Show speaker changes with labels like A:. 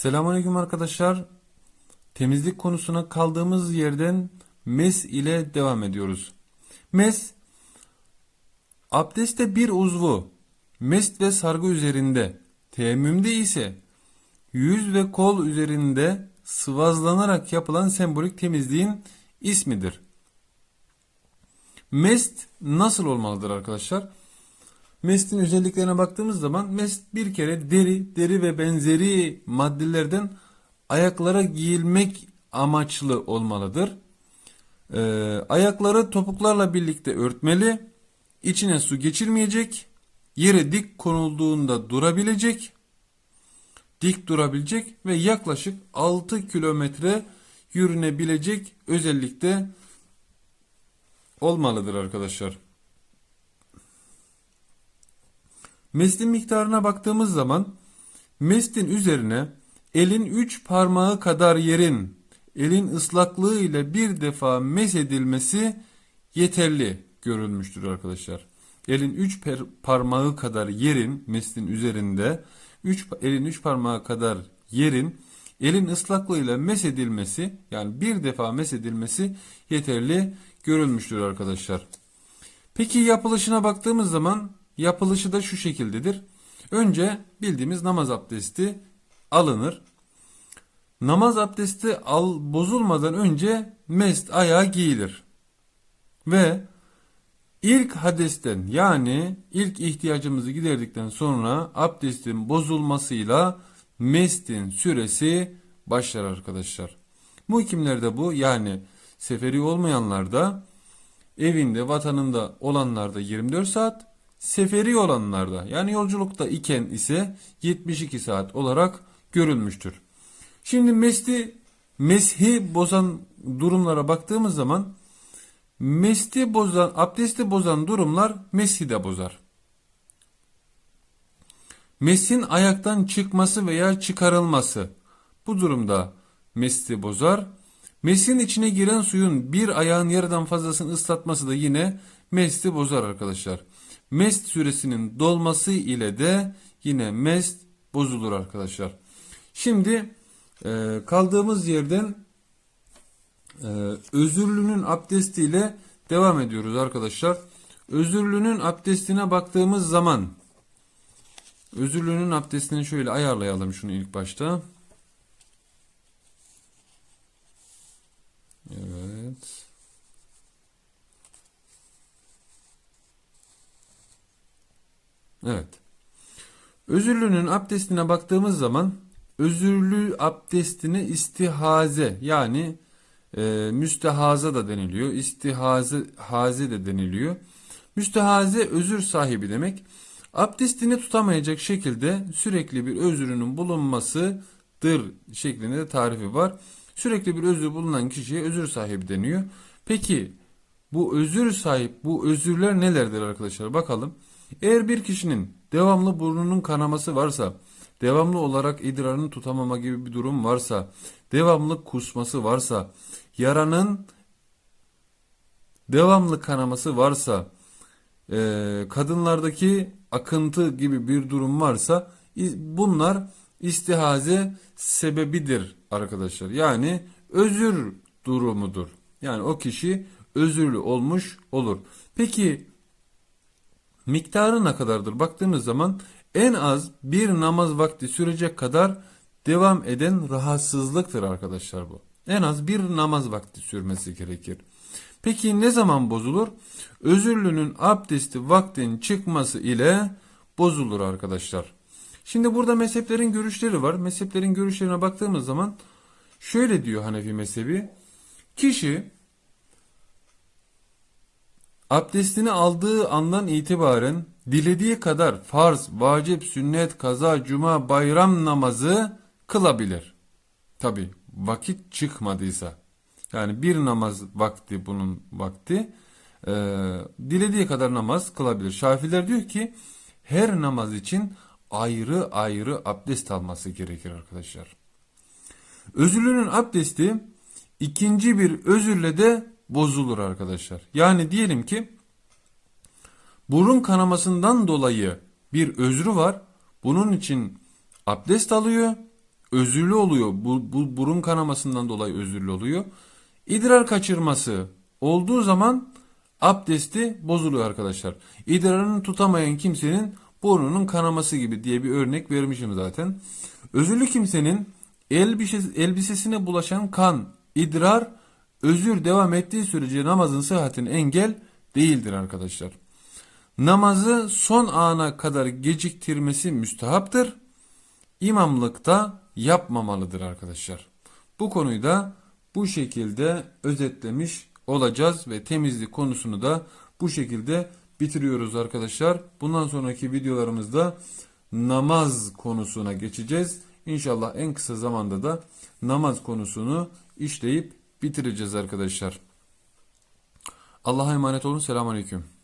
A: Selamünaleyküm arkadaşlar. Temizlik konusuna kaldığımız yerden mes ile devam ediyoruz. Mes abdestte bir uzvu mest ve sargı üzerinde, teyemmümde ise yüz ve kol üzerinde sıvazlanarak yapılan sembolik temizliğin ismidir. Mest nasıl olmalıdır arkadaşlar? Mest'in özelliklerine baktığımız zaman mest bir kere deri, deri ve benzeri maddelerden ayaklara giyilmek amaçlı olmalıdır. Ee, ayakları topuklarla birlikte örtmeli, içine su geçirmeyecek, yere dik konulduğunda durabilecek, dik durabilecek ve yaklaşık 6 kilometre yürünebilecek özellikte olmalıdır arkadaşlar. Mestin miktarına baktığımız zaman mestin üzerine elin üç parmağı kadar yerin elin ıslaklığı ile bir defa mes edilmesi yeterli görülmüştür arkadaşlar. Elin üç parmağı kadar yerin mestin üzerinde üç, elin üç parmağı kadar yerin elin ıslaklığıyla mes edilmesi yani bir defa mes edilmesi yeterli görülmüştür arkadaşlar. Peki yapılışına baktığımız zaman yapılışı da şu şekildedir. Önce bildiğimiz namaz abdesti alınır. Namaz abdesti al bozulmadan önce mest ayağa giyilir. Ve ilk hadesten yani ilk ihtiyacımızı giderdikten sonra abdestin bozulmasıyla mestin süresi başlar arkadaşlar. Muhkimlerde bu yani seferi olmayanlarda evinde vatanında olanlarda 24 saat seferi olanlarda yani yolculukta iken ise 72 saat olarak görülmüştür. Şimdi mesli meshi bozan durumlara baktığımız zaman mesti bozan abdesti bozan durumlar meshi de bozar. Mesin ayaktan çıkması veya çıkarılması bu durumda mesti bozar. Mesin içine giren suyun bir ayağın yarıdan fazlasını ıslatması da yine mesti bozar arkadaşlar. Mest süresinin dolması ile de yine mest bozulur arkadaşlar. Şimdi e, kaldığımız yerden e, özürlünün abdestiyle devam ediyoruz arkadaşlar. Özürlünün abdestine baktığımız zaman özürlünün abdestini şöyle ayarlayalım şunu ilk başta. Evet. Özürlünün abdestine baktığımız zaman özürlü abdestine istihaze yani e, müstehaza da deniliyor. İstihaze haze de deniliyor. Müstehaze özür sahibi demek. Abdestini tutamayacak şekilde sürekli bir özrünün bulunmasıdır şeklinde de tarifi var. Sürekli bir özür bulunan kişiye özür sahibi deniyor. Peki bu özür sahip bu özürler nelerdir arkadaşlar bakalım. Eğer bir kişinin devamlı burnunun kanaması varsa, devamlı olarak idrarını tutamama gibi bir durum varsa, devamlı kusması varsa, yaranın devamlı kanaması varsa, e, kadınlardaki akıntı gibi bir durum varsa bunlar istihaze sebebidir arkadaşlar. Yani özür durumudur. Yani o kişi özürlü olmuş olur. Peki miktarı ne kadardır? Baktığımız zaman en az bir namaz vakti sürecek kadar devam eden rahatsızlıktır arkadaşlar bu. En az bir namaz vakti sürmesi gerekir. Peki ne zaman bozulur? Özürlünün abdesti vaktin çıkması ile bozulur arkadaşlar. Şimdi burada mezheplerin görüşleri var. Mezheplerin görüşlerine baktığımız zaman şöyle diyor Hanefi mezhebi. Kişi abdestini aldığı andan itibaren dilediği kadar farz, vacip, sünnet, kaza, cuma, bayram namazı kılabilir. Tabi vakit çıkmadıysa. Yani bir namaz vakti bunun vakti. E, dilediği kadar namaz kılabilir. Şafiler diyor ki her namaz için ayrı ayrı abdest alması gerekir arkadaşlar. Özürlünün abdesti ikinci bir özürle de bozulur arkadaşlar. Yani diyelim ki burun kanamasından dolayı bir özrü var. Bunun için abdest alıyor. özürlü oluyor. Bu, bu burun kanamasından dolayı özürlü oluyor. İdrar kaçırması olduğu zaman abdesti bozuluyor arkadaşlar. İdrarını tutamayan kimsenin burnunun kanaması gibi diye bir örnek vermişim zaten. Özürlü kimsenin elbise, elbisesine bulaşan kan, idrar, özür devam ettiği sürece namazın sıhhatine engel değildir arkadaşlar. Namazı son ana kadar geciktirmesi müstehaptır. İmamlıkta yapmamalıdır arkadaşlar. Bu konuyu da bu şekilde özetlemiş olacağız ve temizlik konusunu da bu şekilde bitiriyoruz arkadaşlar. Bundan sonraki videolarımızda namaz konusuna geçeceğiz. İnşallah en kısa zamanda da namaz konusunu işleyip bitireceğiz arkadaşlar. Allah'a emanet olun. Selamun Aleyküm.